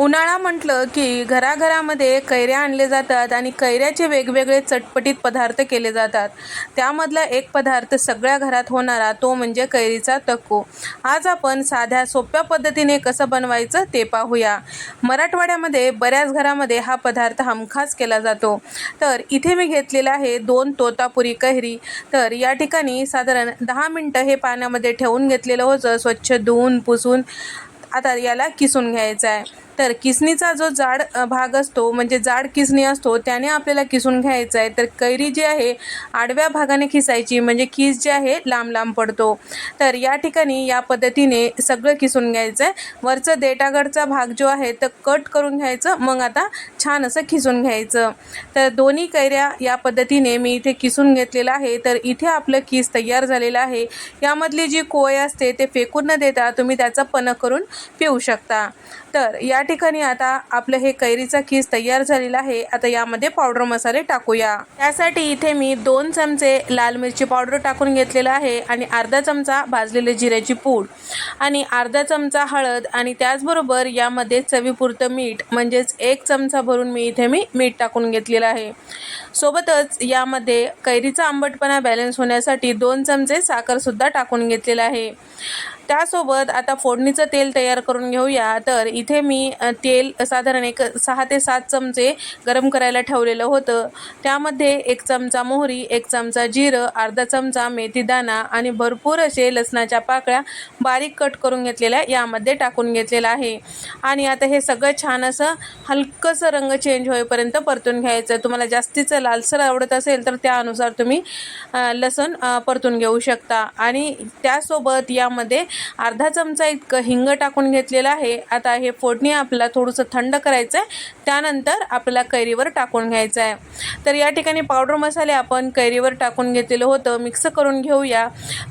उन्हाळा म्हटलं की घराघरामध्ये कैऱ्या आणले जातात आणि कैऱ्याचे वेगवेगळे चटपटीत पदार्थ केले जातात. त्यामधला एक पदार्थ सगळ्या घरात होणारा तो म्हणजे कैरीचा तक्कू. आज आपण साध्या सोप्या पद्धतीने कसं बनवायचं ते पाहूया. मराठवाड्यामध्ये बऱ्याच घरामध्ये हा पदार्थ हमखास केला जातो. तर इथे मी घेतलेला आहे दोन तोतापुरी कैरी. तर या ठिकाणी साधारण दहा मिनटं हे पाण्यामध्ये ठेवून घेतलेलं होतं. स्वच्छ धुवून पुसून आता याला किसून घ्यायचा आहे. तर किसणीचा जो जाड भाग असतो म्हणजे जाड किसणी असतो त्याने आपल्याला किसून घ्यायचा आहे. तर कैरी जी आहे आडव्या भागाने खिसायची म्हणजे किस जे आहे लांब लांब पडतो. तर या ठिकाणी या पद्धतीने सगळं किसून घ्यायचं आहे. वरचं देटागडचा भाग जो आहे तर कट करून घ्यायचं मग आता छान असं खिसून घ्यायचं. तर दोन्ही कैऱ्या या पद्धतीने मी इथे किसून घेतलेलं आहे. तर इथे आपलं किस तयार झालेलं आहे. यामधली जी कोय असते ते फेकून न देता तुम्ही त्याचं पण करून पिऊ शकता. तर या या ठिकाणी आता आपलं हे कैरीचा खीस तयार झालेला आहे. आता यामध्ये पावडर मसाले टाकूया. त्यासाठी इथे मी दोन चमचे लाल मिरची पावडर टाकून घेतलेला आहे आणि अर्धा चमचा भाजलेले जिऱ्याची पूड आणि अर्धा चमचा हळद आणि त्याचबरोबर यामध्ये चवीपुरतं मीठ म्हणजेच एक चमचा भरून मी इथे मी मीठ टाकून घेतलेलं आहे. सोबतच यामध्ये कैरीचा आंबटपणा बॅलन्स होण्यासाठी दोन चमचे साखरसुद्धा टाकून घेतलेलं आहे. त्यासोबत आता फोडणीचं तेल तयार करून घेऊया. तर इथे मी तेल साधारण एक सहा ते सात चमचे गरम करायला ठेवलेलं होतं. त्यामध्ये एक चमचा मोहरी एक चमचा जिरं अर्धा चमचा मेथीदाणा आणि भरपूर असे लसणाच्या पाकळ्या बारीक कट करून घेतलेल्या यामध्ये टाकून घेतलेलं आहे. आणि आता हे सगळं छान असं हलकंसं रंग चेंज होईपर्यंत परतून घ्यायचं. तुम्हाला जास्तीचं लालसर आवडत असेल तर त्यानुसार तुम्ही लसण लसूण परतून घेऊ शकता. आणि त्यासोबत यामध्ये अर्धा चमचा इतकं हिंग टाकून घेतलेलं आहे. आता हे फोडणी आपल्याला थोडंसं थंड करायचं आहे त्यानंतर आपल्याला कैरीवर टाकून घ्यायचं आहे तर या ठिकाणी पावडर मसाले आपण कैरीवर टाकून घेतलेलं होतं. मिक्स करून घेऊया.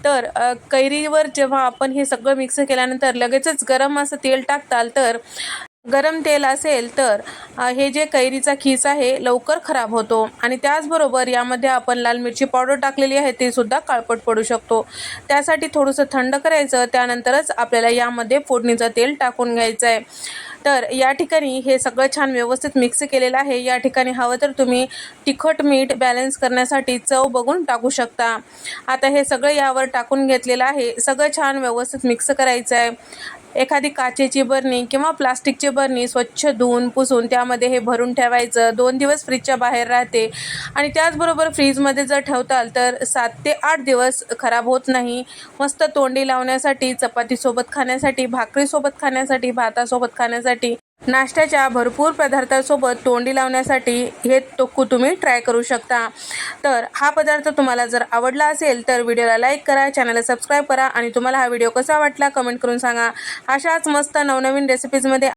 तर कैरीवर जेव्हा आपण हे सगळं मिक्स केल्यानंतर लगेचच गरम असं तेल टाकताल तर गरम तेल असेल तर हे जे कैरीचा खीस आहे लवकर खराब होतो. आणि त्याचबरोबर यामध्ये आपण लाल मिरची पावडर टाकलेली आहे ते सुद्धा काळपट पडू शकतो. त्यासाठी थोडंसं थंड करायचं त्यानंतरच आपल्याला यामध्ये फोडणीचं तेल टाकून घ्यायचं आहे तर या ठिकाणी हे सगळं छान व्यवस्थित मिक्स केलेलं आहे. या ठिकाणी हवं तर तुम्ही तिखट मीठ बॅलन्स करण्यासाठी चव बघून टाकू शकता. आता हे सगळं यावर टाकून घेतलेलं आहे. सगळं छान व्यवस्थित मिक्स करायचं आहे एखादी काचेची बरणी किंवा प्लास्टिकची बरणी स्वच्छ धुवून पुसून त्यामध्ये हे भरून ठेवायचं. दोन दिवस फ्रीजच्या बाहेर राहते. आणि त्याचबरोबर फ्रीजमध्ये जर ठेवताल तर सात ते आठ दिवस खराब होत नाही. मस्त तोंडी लावण्यासाठी चपातीसोबत खाण्यासाठी भाकरीसोबत खाण्यासाठी भातासोबत खाण्यासाठी नाश्त्याच्या भरपूर पदार्थासोबत तोंडी लावण्यासाठी हे तोक्कू तुम्ही ट्राय करू शकता. तर हा पदार्थ तुम्हाला जर आवडला असेल तर व्हिडिओला लाईक करा चॅनलला सबस्क्राईब करा आणि तुम्हाला हा व्हिडिओ कसा वाटला कमेंट करून सांगा. अशाच मस्त नवनवीन रेसिपीजमध्ये